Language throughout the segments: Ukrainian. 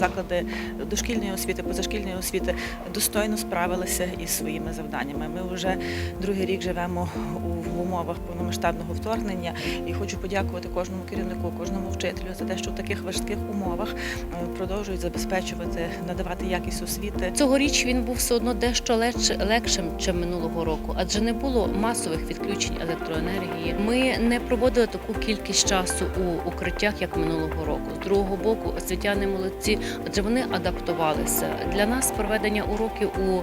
作で дошкільної освіти, позашкільної освіти достойно справилися із своїми завданнями. Ми вже другий рік живемо в умовах повномасштабного вторгнення і хочу подякувати кожному керівнику, кожному вчителю за те, що в таких важких умовах е, продовжують забезпечувати, надавати якість освіти. Цьогоріч він був все одно дещо легшим, ніж минулого року, адже не було масових відключень електроенергії. Ми не проводили таку кількість часу у укриттях, як минулого року. З другого боку, освітяни молодці, адже вони адаптувалися. Для нас проведення уроків у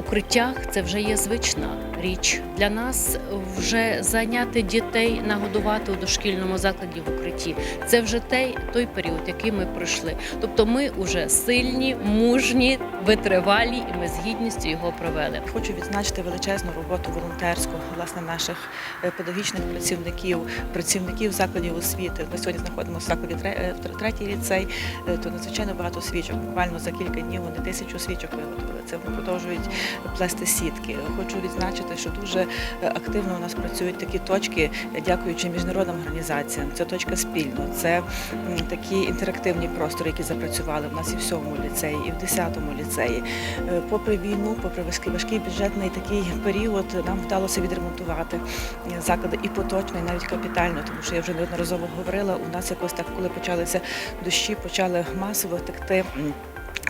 укриттях це вже є звична річ. Для нас вже зайняти дітей, нагодувати у дошкільному закладі в укритті. Це вже той, той період, який ми пройшли. Тобто ми вже сильні, мужні, витривалі, і ми з гідністю його провели. Хочу відзначити величезну роботу волонтерську власне наших е, педагогічних працівників, працівників закладів освіти. Ми сьогодні знаходимося в закладі е, третій ліцей. е, То надзвичайно багато свічок. Буквально за кілька днів вони тисячу свічок виготовили. Це вони продовжують плести сітки. Хочу відзначити, що дуже е, активно у нас працюють такі точки, дякуючи міжнародним організаціям. Це точка спільно. Це такі інтерактивні простори, які запрацювали в нас і в сьомому ліцеї, і в десятому ліцеї. Е, Попри війну, попри важкий бюджетний такий період, нам вдалося відремонтувати е, заклади і поточно, і навіть капітально, тому що я вже неодноразово говорила. У нас якось так, коли почалися дощі, почали масово текти.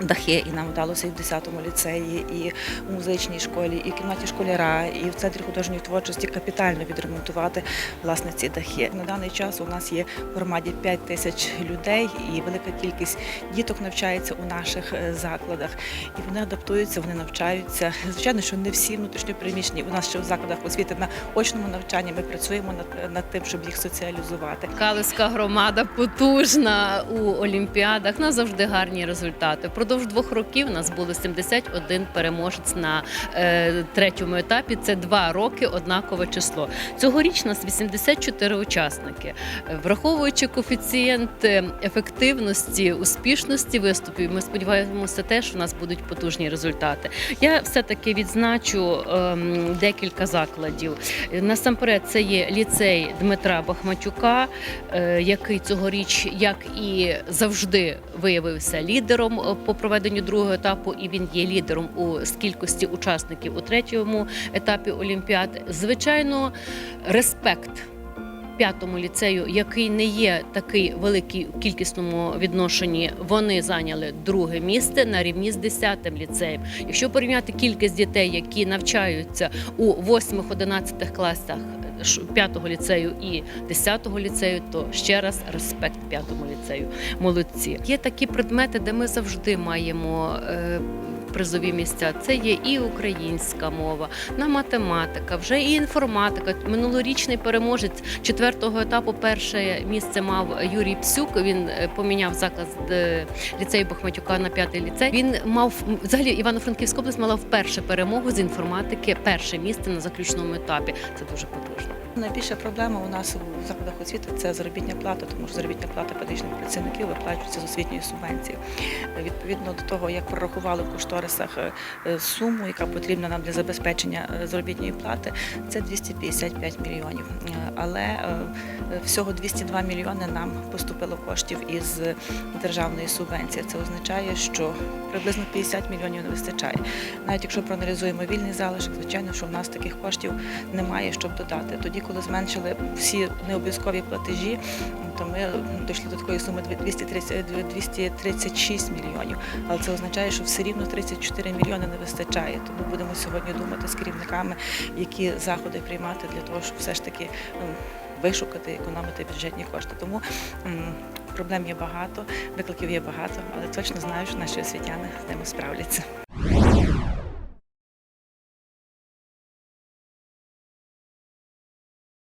Дахи, і нам вдалося і в 10-му ліцеї, і в музичній школі, і в кімнаті школяра, і в центрі художньої творчості капітально відремонтувати власне ці дахи. На даний час у нас є в громаді 5 тисяч людей, і велика кількість діток навчається у наших е, закладах, і вони адаптуються, вони навчаються. Звичайно, що не всі внутрішньопереміщені. У нас ще в закладах освіти на очному навчанні. Ми працюємо над, над тим, щоб їх соціалізувати. Калиська громада потужна у олімпіадах. У нас завжди гарні результати. Впродовж двох років у нас було 71 переможець на е, третьому етапі. Це два роки однакове число. Цьогоріч у нас 84 учасники. Е, Враховуючи коефіцієнт е, ефективності, успішності виступів, ми сподіваємося, теж у нас будуть потужні результати. Я все-таки відзначу ем, декілька закладів. Е, Насамперед, це є ліцей Дмитра Бахматюка, е, який цьогоріч, як і завжди, виявився лідером е, по проведенню другого етапу, і він є лідером у кількості учасників у третьому етапі Олімпіад. Звичайно, респект. П'ятому ліцею, який не є такий великий у кількісному відношенні, вони зайняли друге місце на рівні з 10-м ліцеєм. Якщо порівняти кількість дітей, які навчаються у 8-11 класах п'ятого ліцею і 10-го ліцею, то ще раз респект п'ятому ліцею. Молодці. Є такі предмети, де ми завжди маємо. Призові місця це є і українська мова, на математика, вже і інформатика. Минулорічний переможець четвертого етапу перше місце мав Юрій Псюк. Він е, поміняв заклад е, ліцею Бахматюка на п'ятий ліцей. Він мав взагалі Івано-Франківська область мала вперше перемогу з інформатики, перше місце на заключному етапі. Це дуже потужно. Найбільша проблема у нас у закладах освіти це заробітня плата, тому що заробітня плата педагогічних працівників виплачується з освітньої субвенції. Відповідно до того, як прорахували в кошторисах е, суму, яка потрібна нам для забезпечення е, заробітної плати, це 255 мільйонів. Е, Але всього 202 мільйони нам поступило коштів із державної субвенції. Це означає, що приблизно 50 мільйонів не вистачає. Навіть якщо проаналізуємо вільний залишок, звичайно, що в нас таких коштів немає, щоб додати. Тоді, коли зменшили всі необов'язкові платежі, то ми дійшли до такої суми 230, 236 мільйонів. Але це означає, що все рівно 34 мільйони не вистачає. Тому будемо сьогодні думати з керівниками, які заходи приймати для того, щоб все ж таки ну, вишукати, економити бюджетні кошти. Тому проблем є багато, викликів є багато, але точно знаю, що наші освітяни з ними справляться.